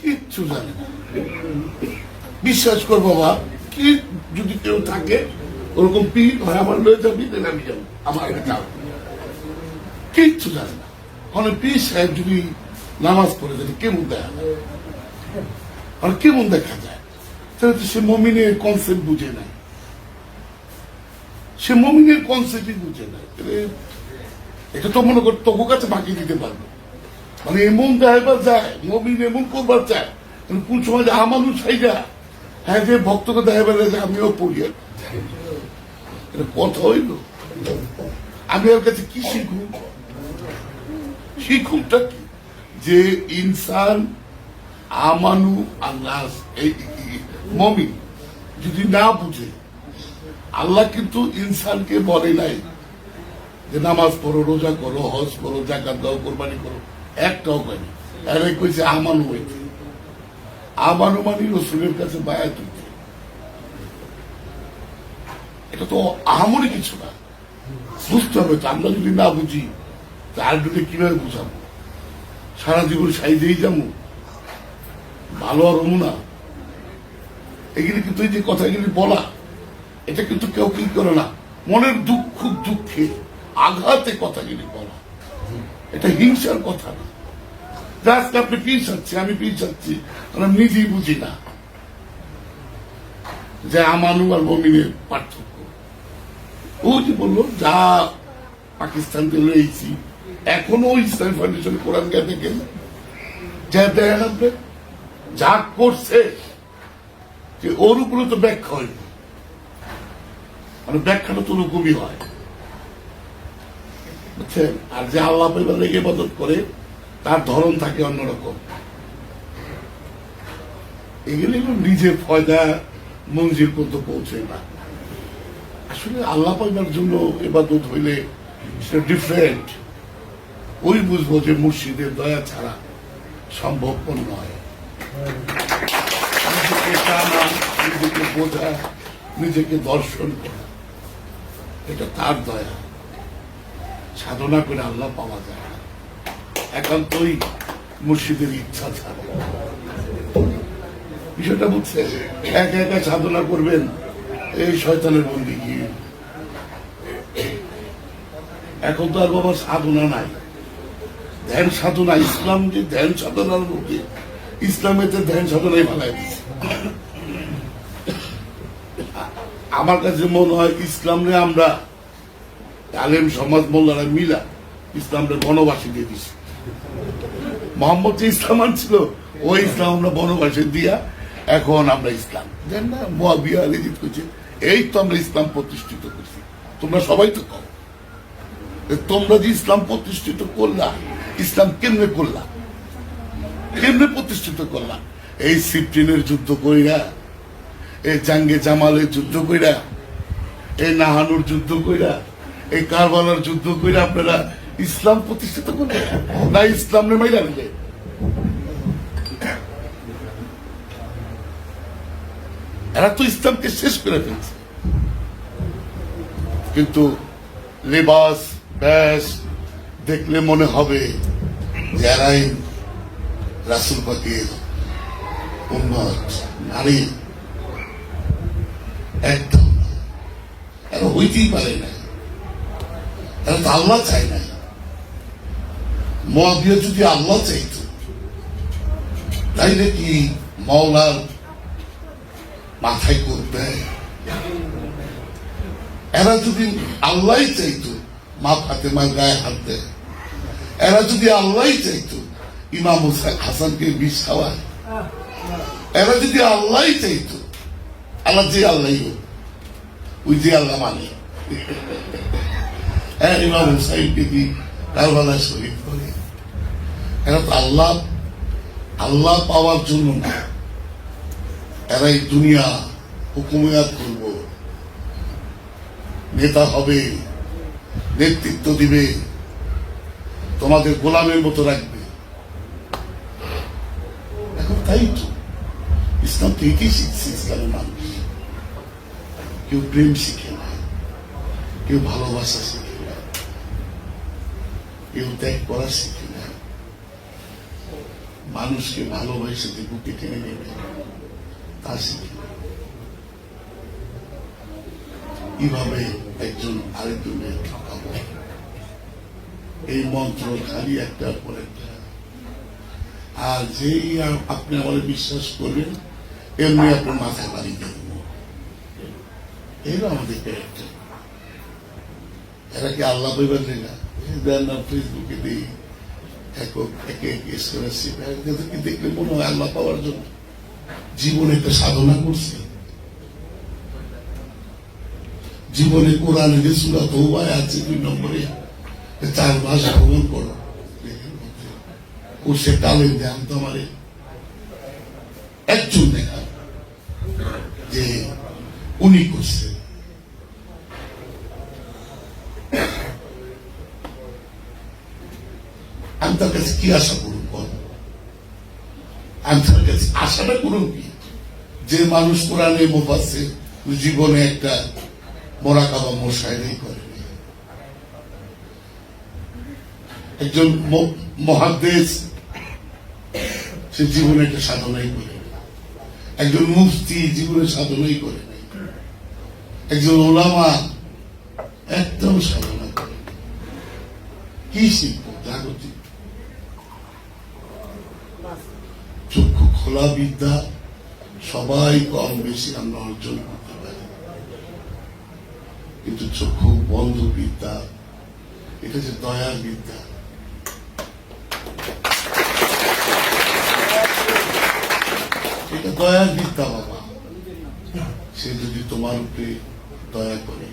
কিচ্ছু জানে না। বিশ্বাস কর বাবা কি যদি কেউ থাকে, ওরকম পীর হয় আমার লয়ে যাবি, তাহলে আমি যাব, আমার যাও কিচ্ছু জানে না। অনেক পীর সাহেব যদি নামাজ পড়ে তাহলে কেমন দেখা যায়? আর কেমন দেখা যায়? তাহলে তো সে মমিনের কনসেপ্ট বুঝে নাই। সে মমিনের কনসেপ্টই বুঝে নাই। এটা তো মনে কর তোকে কাছে বাকি দিতে পারবে। মানে এমন দেখাইবার যায়, মমিন এমন করবার চায় কোন সময় যে আমানুষ হাইজা হ্যাঁ যে ভক্তকে দেখাইবার যে আমিও পড়ি। এটা কথা হইল? আমি ওর কাছে কি শিখুন শিখুনটা কি? যে ইনসান, আমানু, আল্লাহ মমিন যদি না বুঝে, আল্লাহ কিন্তু ইনসানকে বলে নাই যে নামাজ পড়ো, রোজা করো, হজ করো জাকাত দাও, কোরবানি করো। কইছে, আমানু হইতে। আমানু মানি রসুলের কাছে বায়াত হইতে। এটা তো কিছু না। বুঝতে হবে আমরা যদি না বুঝি তার কীভাবে বুঝাবো? সারা জীবন সাইডেই যাব? ভালো আর না এগুলি কিন্তু এই যে কথাগুলি বলা, এটা কিন্তু কেউ কি করে না? মনের দুঃখ দুঃখে আঘাতে কথাগুলি বলা। এটা হিংসার কথা না। আজকে আপনি পিস চাচ্ছি আমি পিস চাচ্ছি আমরা নিজেই বুঝি না। যে আমানু আর মমিনের পার্থক্য। ও যে বলল, যা পাকিস্তান থেকে রয়েছি এখনও ইসলাম ফাউন্ডেশন কোরআন জ্ঞান দেখেন? যা দেখেন আপনি যা করছে, যে ওর উপরে তো ব্যাখ্যা হইব মানে ব্যাখ্যাটা তো ওরকমই হয়। আর যে আল্লাহ পরিবারে ইবাদত করে তার ধরন থাকে অন্যরকম। এগুলি নিজের ফয়দা মঞ্জিল পর্যন্ত পৌঁছে না। আসলে আল্লাহ পাইবার জন্য এবাদত হইলে সেটা ডিফারেন্ট ওই বুঝব যে মুর্শিদের দয়া ছাড়া সম্ভবপর নয়। বোঝা, নিজেকে দর্শন করা, এটা তার দয়া। সাধনা করে আল্লাহ পাওয়া যায়। একান্তই মুর্শিদের ইচ্ছা ছাড়া বিষয়টা বুঝছে একা একা সাধনা করবেন, এই শয়তানের বন্দি গিয়ে এখন তো আর বাবা সাধনা নাই। ধ্যান সাধনা ইসলাম যে ধ্যান সাধনার মধ্যে ইসলামেতে ধ্যান সাধনাই বানাই দিচ্ছে আমার কাছে মনে হয় ইসলামে আমরা আলেম সমাজ মোল্লারা মিলা ইসলামরে বনবাসী দিয়ে দিছি। মোহাম্মদ যে ইসলাম আনছিল ওই ইসলাম আমরা বনবাসী দিয়া এখন আমরা ইসলাম। দেন না, মোয়াবিয়া আলিজিৎ করছে। এই তো আমরা ইসলাম প্রতিষ্ঠিত করছি। তোমরা সবাই তো কও। তোমরা যে ইসলাম প্রতিষ্ঠিত করলা, ইসলাম কেমনে করলা? কেমনে প্রতিষ্ঠিত করলা? এই সিফটিনের যুদ্ধ কইরা, এই জাঙ্গে জামালের যুদ্ধ কইরা, এই নাহানুর যুদ্ধ কইরা, এই কারবালার যুদ্ধ কইরা আপনারা ইসলাম প্রতিষ্ঠিত করলেন না ইসলাম নে মাইরা নিলে এরা তো ইসলামকে শেষ করে ফেলছে। কিন্তু লেবাস, ব্যাস, দেখলে মনে হবে যে এরাই রাসুল পাকের উন্মত নারী। একদম। এরা হইতেই পারে না। এরা তো আল্লাহ চায় না মহাবিয়া যদি আল্লাহ চাইত, তাইলে কি মাওলার মাথায় করবে? এরা যদি আল্লাহ চাইতো, মা ফাতেমার গায়ে হাত দেয়। এরা যদি আল্লাহ চাইতো, ইমাম হাসানকে বিষ খাওয়ায়। এরা যদি আল্লাহ চাইতো, আল্লাহ যে আল্লাহ হোক, ওই যে আল্লাহ মানে। হ্যাঁ ইমাম হুসাইনকে কি কারবালায় শরীর করে এরা তো আল্লাহ আল্লাহ পাওয়ার জন্য না, এরা এই দুনিয়া হুকুমিয়াত করব। নেতা হবে, নেতৃত্ব দিবে, তোমাদের গোলামের মতো রাখবে। এখন তাই তো। ইসলাম তো এটাই শিখছে, ইসলামের মানুষ। কেউ প্রেম শিখে না, কেউ ভালোবাসা শিখে না, কেউ ত্যাগ করা শিখে মানুষকে ভালোবাসে যে বুকে টেনে নেবে। তা কীভাবে একজন আরেকজনের ঠকাবো এই মন্ত্র খালি একটা পর একটা। আর যেই আপনি আমাদের বিশ্বাস করবেন, এমনি আপনার মাথায় বাড়ি দিয়ে দেবো আমাদের ক্যারেক্টার এরা কি আল্লাহ বইবার না? না ফেসবুকে দিই। একক দেখলে মনে হয় আল্লাহ পাওয়ার জন্য। জীবনে একটা সাধনা করছে। জীবনে কোরআনে সুরা আছে দুই নম্বরে। চার মাস ভ্রমণ করো। ও সে তালিম দেন তোমারে। একজন দেখা যে উনি করছে আমি তার যে মানুষ কোরআনে জীবনে একটা একজন মহাদেশ সে জীবনে একটা সাধনাই করে। একজন মুফতি জীবনে সাধনাই করে। একজন ওলামা একদম সাধনা করে। কি শিল্প চক্ষু খোলা বিদ্যা সবাই কম বেশি আমরা অর্জন করতে পারি। কিন্তু চক্ষু বন্ধ বিদ্যা, এটা যে দয়ার বিদ্যা। এটা দয়ার বিদ্যা, বাবা। সে যদি তোমার উপরে দয়া করে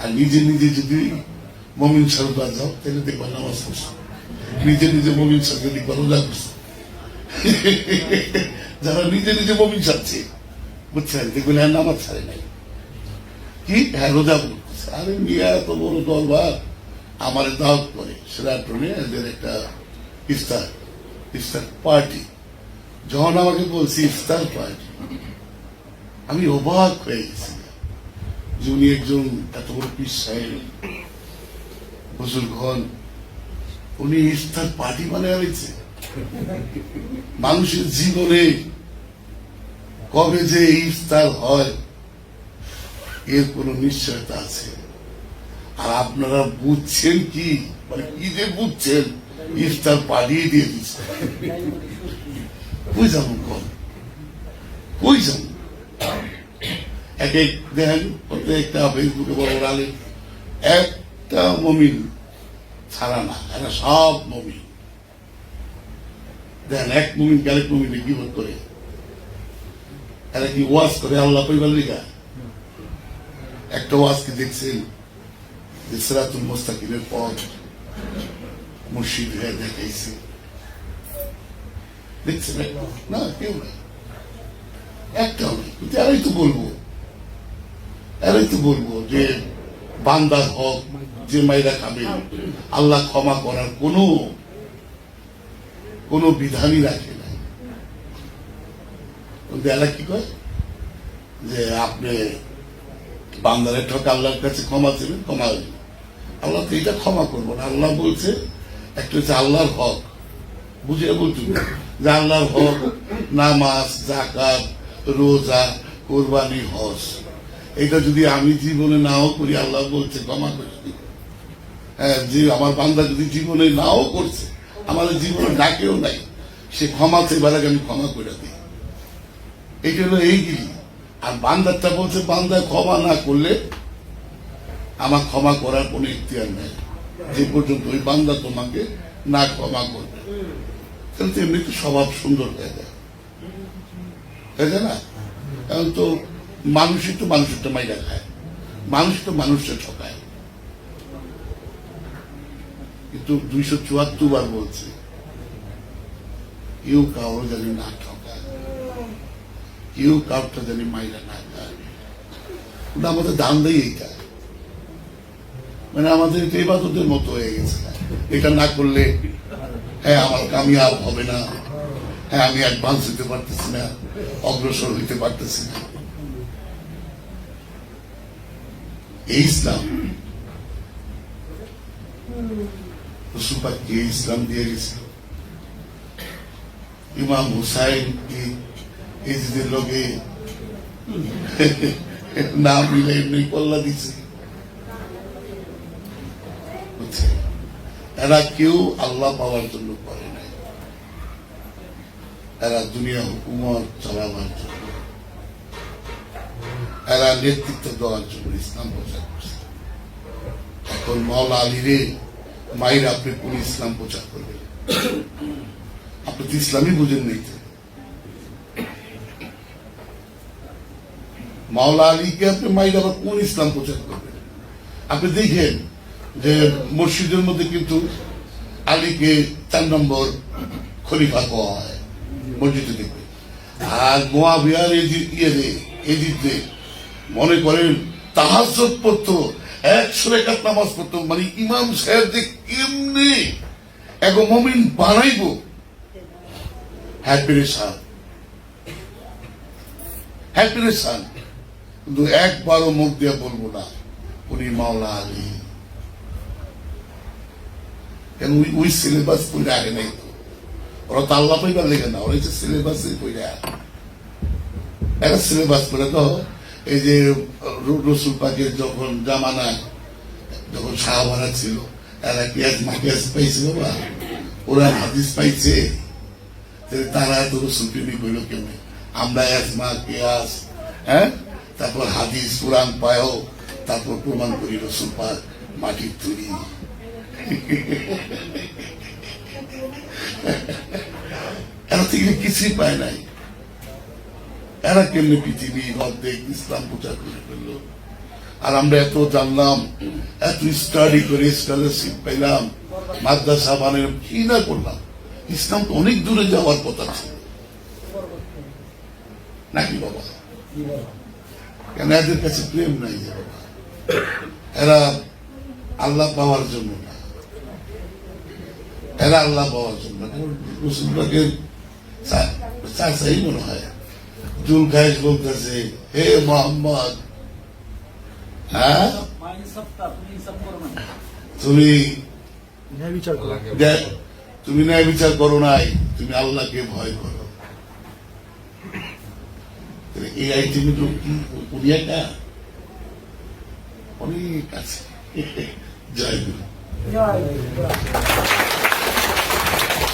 আর নিজে নিজে যদি মমিন সরবা যাও, তাহলে দেখবা নামাজ নিজে নিজে মমিন সরকে দেখবা, রোজা যারা নিজে নিজে মমিন সারছে বুঝছেন দেখবেন হ্যাঁ নামাজ ছাড়ে নাই। কি? হ্যাঁ রোজা করতেছে আরে মিয়া, এত বড় দরবার। আমার দাওয়াত করে। সেরাটনে এদের একটা ইফতার ইফতার পার্টি। যখন আমাকে বলছি, ইফতার পার্টি, আমি অবাক হয়ে গেছি। যে উনি একজন এত বড় পিস সাহেব, বুজুর্গ হন উনি ইফতার পার্টি মানে হয়েছে মানুষের জীবনে কবে যে ইফতার হয়, এর কোনো নিশ্চয়তা আছে। আর আপনারা বুঝছেন কি? মানে কি যে বুঝছেন? ইফতার পাঠিয়ে দিয়ে দিচ্ছে। কই যাব কম কই যাব? এক এক দেখেন, প্রত্যেকটা ফেসবুকে বড় আলেম। একটা মমিন ছাড়া না এরা সব মমিন। দেখেন এক মমিন আরেক মমিনে কি করে। এরা কি ওয়াজ করে আল্লাহ পরিবার লিখা একটা ওয়াজ কি দেখছেন? যে সিরাতুল মুস্তাকিমের পথ মুর্শিদ হয়ে দেখাইছে। দেখছেন? না, কেউ নাই একটাও নেই কিন্তু তো বলব। এরাই তো বলব যে বান্দার হক যে মাইরা খাবে আল্লাহ ক্ষমা করার কোনো কোনো বিধানই রাখে না কিন্তু কি কয়? যে আপনি বান্দারের ঠক আল্লাহর কাছে ক্ষমা চাইবেন, ক্ষমা হয়ে আল্লাহ তো এটা ক্ষমা করব না। আল্লাহ বলছে, একটা হচ্ছে আল্লাহর হক। বুঝে বলছি যে আল্লাহর হক, নামাজ জাকাত রোজা, কোরবানি, হজ। এটা যদি আমি জীবনে নাও করি, আল্লাহ বলছে, ক্ষমা করে। হ্যাঁ যে আমার বান্দা যদি জীবনে নাও করছে আমাদের জীবনে ডাকেও নাই, সে ক্ষমা চেয়ে আমি ক্ষমা করে দিই। এটা হলো এইগুলি আর বান্দারটা বলছে, বান্দা ক্ষমা না করলে আমার ক্ষমা করার কোনো ইতিহার নেই। যে পর্যন্ত ওই বান্দা তোমাকে না ক্ষমা করবে। তাহলে তো এমনি তো স্বভাব সুন্দর হয়ে যায়। হয়ে যায় না? এখন তো মানুষই তো মানুষেরটা মাইরা খায় মানুষ তো মানুষের ঠকায়। কিন্তু দুইশো চুয়াত্তর বার বলছে, কেউ কারও জানি না ঠকায়। কেউ কাউটা জানি মাইরা না খায়। ওটা আমাদের দান দেয় এইটা। মানে আমাদের এটা ইবাদতের মতো হয়ে গেছে। এটা না করলে হ্যাঁ আমার কামিয়াব হবে না। হ্যাঁ আমি অ্যাডভান্স হতে পারতেছি না, অগ্রসর হইতে পারতেছি না। এই ইসলাম। ইসলাম দিয়ে গেছিল ইমাম হুসাইন কি এজিদের লোকে নাম মিলে এমনি কল্লা দিছে? এরা কেউ আল্লাহ পাওয়ার জন্য করে নাই। এরা দুনিয়া হুকুমত চালাবার জন্য। এরা নেতৃত্ব দেওয়ার জন্য ইসলাম প্রচার করছে। এখন মাওলা আলীরে মায়ের আপনি কোন ইসলাম প্রচার করবেন? আপনি তো ইসলামই বুঝেন নাই মাওলা আলীকে আপনি মায়ের আবার কোন ইসলাম প্রচার করবেন? আপনি দেখেন যে মসজিদের মধ্যে কিন্তু আলীকে চার নম্বর খলিফা কওয়া হয়। মসজিদে দেখবে আর মোয়াবিয়ার ইয়ে এদিকে মনে করেন তাহাজত পড়তো একশো নামাজ পড়তো মানে ইমাম সাহেব যে কেমনি এক মমিন বানাইব? হ্যাপিনেশান হ্যাপিনেশান কিন্তু একবারও মুখ দিয়ে বলব না, উনি মাওলা আলী। কেন ওই সিলেবাস পড়ে আগে নাই তো? ওরা তো আল্লাহ পাইবার লেগে না, ওরা সিলেবাসে পড়ে। একটা সিলেবাস পড়ে তো। এই যে রসুল পাকের যখন জামানায় যখন সাহাবারা ছিল এরা কি এক মাকেস পাইছে বাবা? ওরা হাদিস পাইছে তারা তো রসুল প্রেমিক হইল কেমনে? আমরা এসমা কেয়াস হ্যাঁ? তারপর হাদিস, কোরআন পায়ও তারপর প্রমাণ করি রসুল পাক মাটির তৈরি। এরা থেকে কিছুই পায় নাই। এরা কেমনি পৃথিবী অর্ধেক ইসলাম প্রচার করে ফেলল। আর আমরা এত জানলাম, এত স্টাডি করে স্কলারশিপ পেলাম মাদ্রাসা বানালাম কি না করলাম? ইসলাম তো অনেক দূরে যাওয়ার কথা ছিল নাকি বাবা? কেন এদের কাছে প্রেম নাই যে বাবা? এরা আল্লাহ পাওয়ার জন্য না। এরা আল্লাহ পাওয়ার জন্য রসুলবাগের চাষাই মনে হয়। জুল খাইস বলতেছে হে মোহাম্মদ হ্যাঁ? তুমি তুমি ন্যায় বিচার করো নাই তুমি আল্লাহকে ভয় করো। এই আইটেমের লোক কি উনি একা অনেক আছে। জয় গুরু। জয়